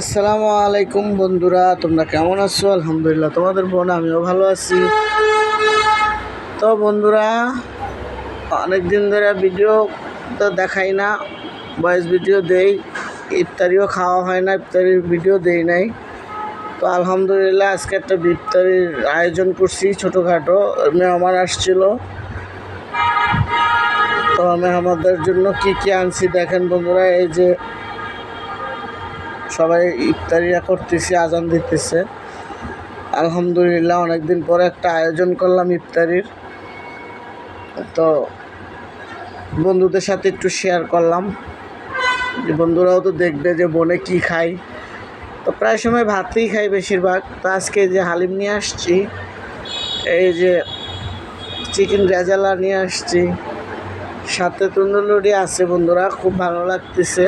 আসসালামু আলাইকুম বন্ধুরা, তোমরা কেমন আছো? আলহামদুলিল্লাহ, তোমাদের বোন আমিও ভালো আছি। তো বন্ধুরা অনেক দিন ধরে ভিডিও তো দেখাই না ভয়েস ভিডিও দেই, ইফতারিও খাওয়া হয় না, ইফতারির ভিডিও দেই নাই। তো আলহামদুলিল্লাহ, আজকে একটা ইফতারির আয়োজন করছি ছোটোখাটো, মেহমান আসছিল। তো মেহমানদের জন্য কি কি আনছি দেখেন বন্ধুরা, এই যে সবাই ইফতারিরা করতেছি, আজান দিতেছে। আলহামদুলিল্লাহ, অনেকদিন পরে একটা আয়োজন করলাম ইফতারির। তো বন্ধুদের সাথে একটু শেয়ার করলাম। যে বন্ধুরাও তো দেখবে যে বনে কি খাই। তো প্রায় সময় ভাতই খাই বেশিরভাগ। তো আজকে যে হালিম নিয়ে আসছি, এই যে চিকেন রেজালা নিয়ে আসছি। সাথে তন্দুরি আছে বন্ধুরা, খুব ভালো লাগতেছে।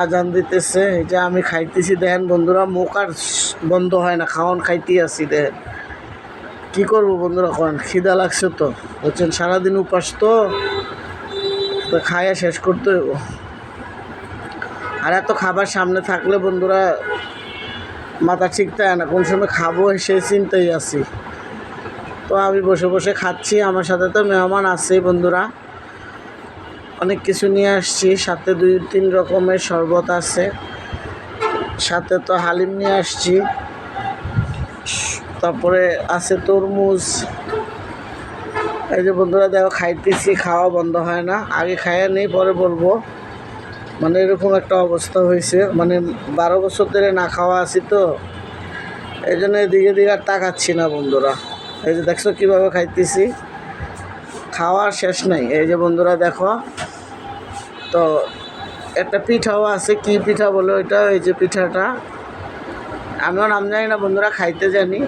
আজান দিতেছে, এই যে আমি খাইতেছি, দেখেন বন্ধুরা, মুখ আর বন্ধ হয় না, খাওয়ান খাইতেই আছি, দেখেন। কী করব বন্ধুরা কন খিদা লাগছে তো। বলছেন, সারাদিন উপাস তো তো খাইয়া শেষ করতে হইব। আর এত খাবার সামনে থাকলে বন্ধুরা, মাথা ঠিক থাকে না, কোন সময় খাব সেই চিন্তাই আছি। তো আমি বসে বসে খাচ্ছি, আমার সাথে তো মেহমান আছেই বন্ধুরা। অনেক কিছু নিয়ে আসছি। সাথে দুই, তিন রকমের শরবত আছে। সাথে তো হালিম নিয়ে আসছি। তারপরে আছে তরমুজ। এই যে বন্ধুরা, দেখো, খাইতেছি, খাওয়া বন্ধ হয় না। আগে খাইয়া নেই, পরে বলব। মানে এরকম একটা অবস্থা হয়েছে। মানে বারো বছর ধরে না খাওয়া আছি তো। এই জন্য এদিকে দিকে আর তাকাচ্ছি না বন্ধুরা। এই যে দেখছ কীভাবে খাইতেছি। খাওয়ার শেষ নাই। এই যে বন্ধুরা, দেখো। তো একটা পিঠাও আছে, কি পিঠা বলে ওইটা এই যে পিঠাটা। আমিও নাম জানি না, বন্ধুরা খাইতে জানি।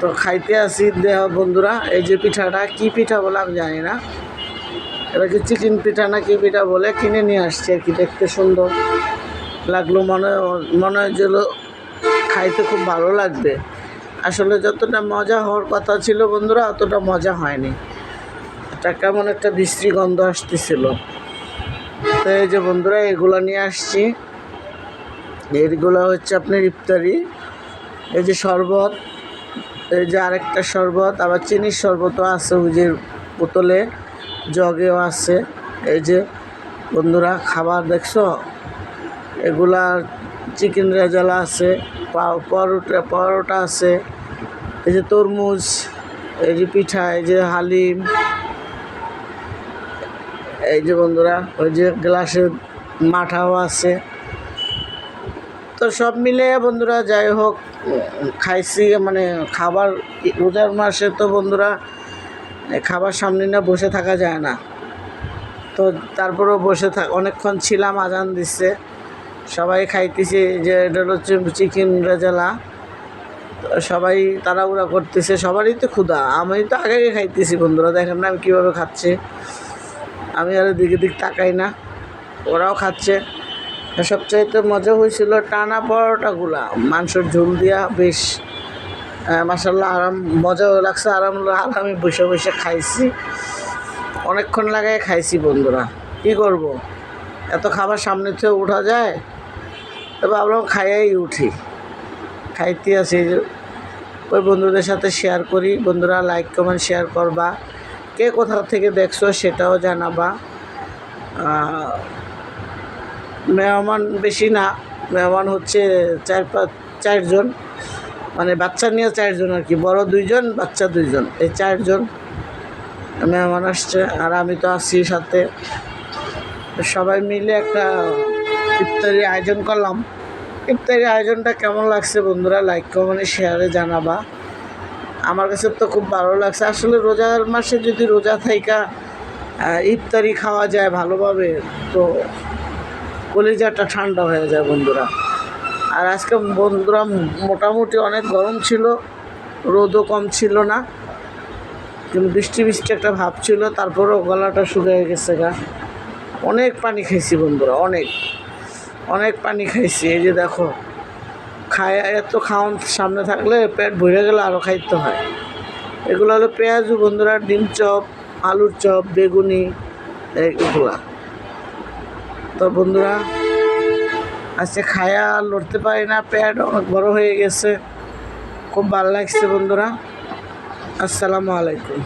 তো খাইতে আসি দেহ বন্ধুরা, এই যে পিঠাটা, কি পিঠা বলে আমি জানি না। এটা কি চিকেন পিঠা না কি পিঠা বলে কিনে নিয়ে আসছে আর কি, দেখতে সুন্দর। লাগল মনে মনে হয় যে খাইতে খুব ভালো লাগবে। আসলে যতটা মজা হওয়ার কথা ছিল বন্ধুরা, অতটা মজা হয়নি। এটা কেমন একটা বিশ্রী গন্ধ আসতেছিল। তো এই যে বন্ধুরা, এগুলো নিয়ে আসছি। এইগুলো হচ্ছে আপনার ইফতারি। এই যে শরবত, এই যে আরেকটা শরবত, আবার চিনির শরবতও আছে যে বোতলে, জগেও আছে। এই যে বন্ধুরা, খাবার দেখছ? এগুলা চিকেন রেজালা আছে পরোটা পরোটা আছে, এই যে তরমুজ, এই যে পিঠা, এই যে হালিম এই যে বন্ধুরা, ওই যে গ্লাসে মাঠাও আছে। তো সব মিলে বন্ধুরা, যাই হোক, খাইছি মানে খাবার রোজার মাসে তো বন্ধুরা, খাবার সামনে না বসে থাকা যায় না। তো তারপরেও বসে থাক অনেকক্ষণ ছিলাম, আজান দিচ্ছে। সবাই খাইতেছে যে এটা হচ্ছে চিকেন রেজালা। সবাই তাড়াহুড়া করতেছে, সবারই তো ক্ষুধা। আমি তো আগে খাইতেছি বন্ধুরা, দেখেন না আমি কীভাবে খাচ্ছি। আমি আর দিকে দিক তাকাই না। ওরাও খাচ্ছে। সবচাইতে মজা হয়েছিল টানা পরোটাগুলা, মাংসের ঝোল দিয়া বেশ। মাসাল্লাহ আরাম, মজাও লাগছে, আরাম আরামে বসে বসে খাইছি। অনেকক্ষণ লাগায় খাইছি বন্ধুরা। কী করব? এত খাবার সামনে থেকে উঠা যায়? তো ভাবলাম খাইয়াই উঠি। খাইতে আছি ওই বন্ধুদের সাথে শেয়ার করি। বন্ধুরা লাইক কমেন্ট শেয়ার করবা। কে কোথা থেকে দেখছ সেটাও জানাবা। মেহমান বেশি না, মেহমান হচ্ছে চার পাঁচ চারজন মানে বাচ্চা নিয়ে চারজন আর কি, বড় দুইজন, বাচ্চা দুইজন, এই চারজন মেহমান আসছে আর আমি তো আছি সাথে। সবাই মিলে একটা ইফতারি আয়োজন করলাম। ইফতারি আয়োজনটা কেমন লাগছে বন্ধুরা লাইক কমেন্টে শেয়ারে জানাবা। আমার কাছে তো খুব ভালো লাগছে। আসলে রোজার মাসে যদি রোজা থাইকা ইফতারি খাওয়া যায় ভালোভাবে, তো কলিজাটা ঠান্ডা হয়ে যায় বন্ধুরা। আর আজকে বন্ধুরা, মোটামুটি অনেক গরম ছিল, রোদও কম ছিল না, কিন্তু বৃষ্টি বৃষ্টি একটা ভাব ছিল, তারপরেও গলাটা শুকিয়ে গেছে গা। অনেক পানি খাইছি বন্ধুরা, অনেক অনেক পানি খাইছি, এই যে দেখো। খায়, এত খাওয়ান সামনে থাকলে পেট ভরে গেলে আরও খাইতে হয়। এগুলো হলো পেঁয়াজু বন্ধুরা, ডিম চপ, আলুর চপ, বেগুনি এইগুলা তো বন্ধুরা, আজকে খায়া লড়তে পারি না, পেট অনেক বড় হয়ে গেছে। খুব ভালো লাগছে বন্ধুরা। আসসালামু আলাইকুম।